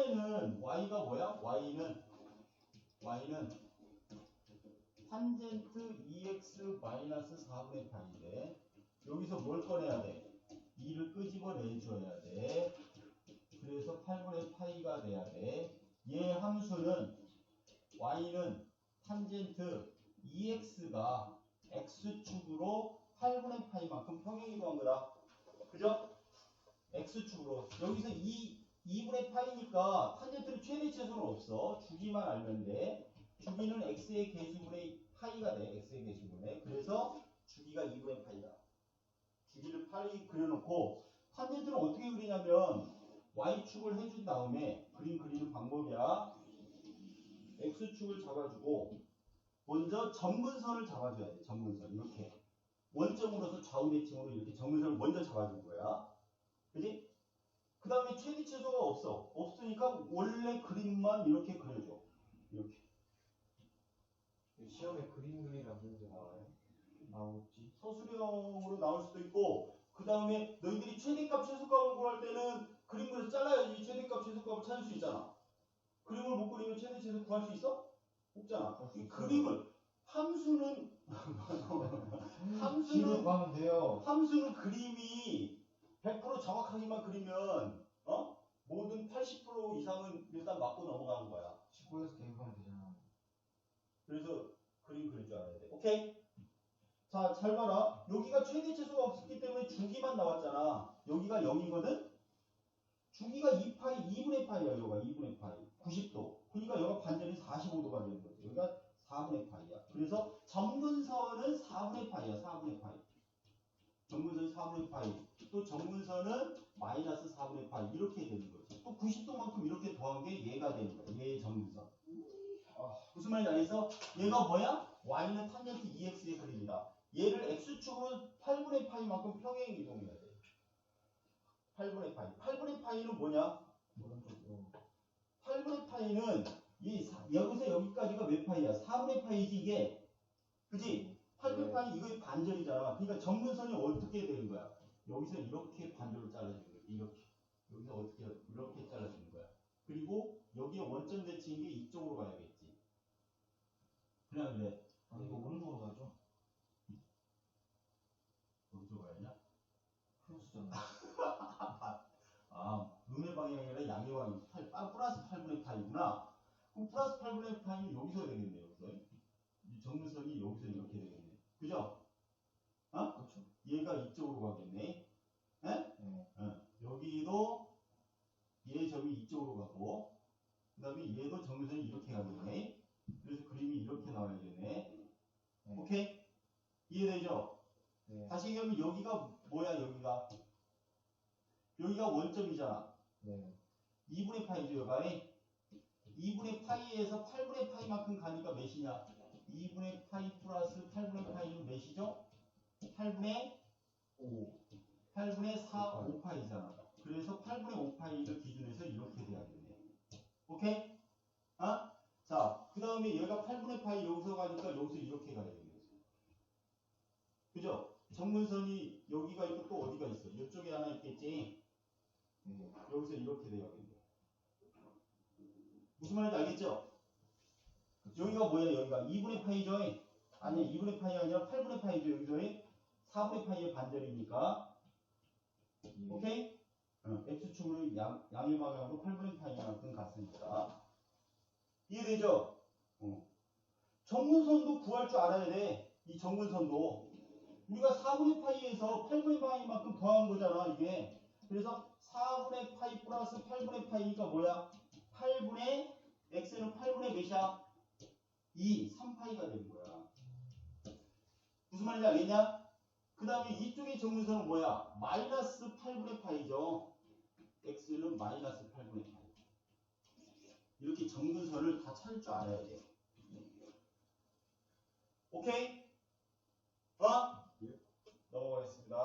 y는 y가 뭐야? y는 y는 탄젠트 2x 마이너스 4분의 파인데 여기서 뭘 꺼내야 돼? 2를 끄집어내줘야 돼. 그래서 8분의 파이가 돼야 돼. 얘 함수는 y는 탄젠트 2x가 x축으로 8분의 파이만큼 평행 이동한 거다. 그죠? x축으로. 여기서 2, 2분의 파이니까 탄젠트는 최대 최소는 없어. 주기만 알면 돼. 주기는 x의 개수분의 파이가 돼. x의 개수분의. 그래서 주기가 2분의 파이다. 주기를 파이 그려놓고 탄젠트는 어떻게 그리냐면 y축을 해준 다음에 그림 그리는 방법이야. x축을 잡아주고 먼저 점근선을 잡아줘야 돼. 점근선 이렇게 원점으로서 좌우 대칭으로 이렇게 점근선을 먼저 잡아준 거야. 그지? 그 다음에 최대 최소가 없어. 없으니까 원래 그림만 이렇게 그려줘. 이렇게. 시험에 그림 그리란 문제 나와요? 나오지. 서술형으로 나올 수도 있고 그 다음에 너희들이 최대값 최소값을 구할 때는 그림 그려서 잘라야지 최대값 최소값을 찾을 수 있잖아. 그림을 못 그리면 최대 최소 구할 수 있어? 없잖아. 이. 그림을 함수는 함수는. 함수는 그림이 100% 정확하게만 그리면 어? 모든 80% 이상은 일단 맞고 넘어가는 거야. 19에서 대입하면 되잖아. 그래서 그림 그릴 줄 알아야 돼. 오케이? 자, 잘 봐라. 여기가 최대 최소가 없었기 때문에 주기만 나왔잖아. 여기가 0이거든? 주기가 2파이, 2분의 파이야, 여기가 2분의 파이. 90도. 그러니까 여기가 반전이 45도가 되는 거지. 여기가 4분의 파이야. 그래서 점근선은 4분의 파이야, 4분의 파이. 점근선은 4분의 파이. 또 점근선은 마이너스 4분의 파이. 이렇게 되는 거지. 또 90도만큼 이렇게 더한 게 얘가 되는 거야. 얘의 점근선. 무슨 말인지 알겠어? 얘가 뭐야? y는 탄젠트 2x의 그림이다. 얘를 x축으로 8분의 파이만큼 평행 이동해야 돼. 8분의 파이. 8분의 파이는 뭐냐? 오른쪽으로. 8분의 파이는 이 사- 여기서 여기까지가 몇 파이야? 4분의 파이지 이게. 그지? 8분의 네. 파이 이거의 반절이잖아. 그러니까 점근선이 어떻게 되는 거야? 여기서 이렇게 반절을 잘라주는 거야. 이렇게. 여기서 어떻게 이렇게 잘라주는 거야. 그리고 여기에 원점 대칭인 게 이쪽으로 가야겠지. 그냥 그래. 아니, 이거 오른쪽으로 가죠? 어디로 가야냐? 크로스잖아. 아, 음의 방향이 아니라 양의 방향. 8, 아, 플러스 8분의 파이구나. 그럼 플러스 8분의 파이는 여기서 되겠네, 여기서. 이 정근선이 여기서 이렇게 되겠네. 그죠? 어? 그렇죠. 얘가 이쪽으로 가겠네. 에? 네. 어, 여기도 얘 점이 이쪽으로 가고, 그 다음에 얘도 정근선이 이렇게 가겠네. 그래서 그림이 이렇게 나와야겠네. 네. 오케이? 이해되죠? 네. 다시 얘기하면 여기가 뭐야, 여기가? 여기가 원점이잖아. 네. 2분의 파이죠, 여가 2분의 파이에서 8분의 파이만큼 가니까 몇이냐? 2분의 파이 플러스 8분의 파이는 몇이죠? 8분의 5. 8분의 4, 5파이잖아. 그래서 8분의 5파이를 기준해서 이렇게 돼야겠네. 오케이? 아? 자, 그 다음에 얘가 8분의 파이 여기서 가니까 여기서 이렇게 가야겠네. 그죠? 정문선이 여기가 있고 또 어디가 있어? 이쪽에 하나 있겠지? 네. 여기서 이렇게 돼야겠네. 무슨 말인지 알겠죠? 여기가 뭐야, 여기가? 2분의 파이죠? 아니, 2분의 파이가 아니라 8분의 파이죠, 여기서? 4분의 파이의 반절이니까. 예. 오케이? 어, X축으로 양, 양의 방향으로 8분의 파이만큼 갔으니까. 이해되죠? 어. 정근선도 구할 줄 알아야 돼. 이 정근선도. 우리가 4분의 파이에서 8분의 파이만큼 더한 거잖아, 이게. 그래서 4분의 파이 플러스 8분의 파이가 뭐야? 8분의 x는 8분의 몇이야? 2, 3파이가 되는 거야. 무슨 말인지 알겠냐? 그 다음에 이쪽의 정근선은 뭐야? 마이너스 8분의 파이죠. x는 마이너스 8분의 8. 이렇게 정근선을 다 찾을 줄 알아야 돼요. 오케이? 어? 예. 넘어가겠습니다.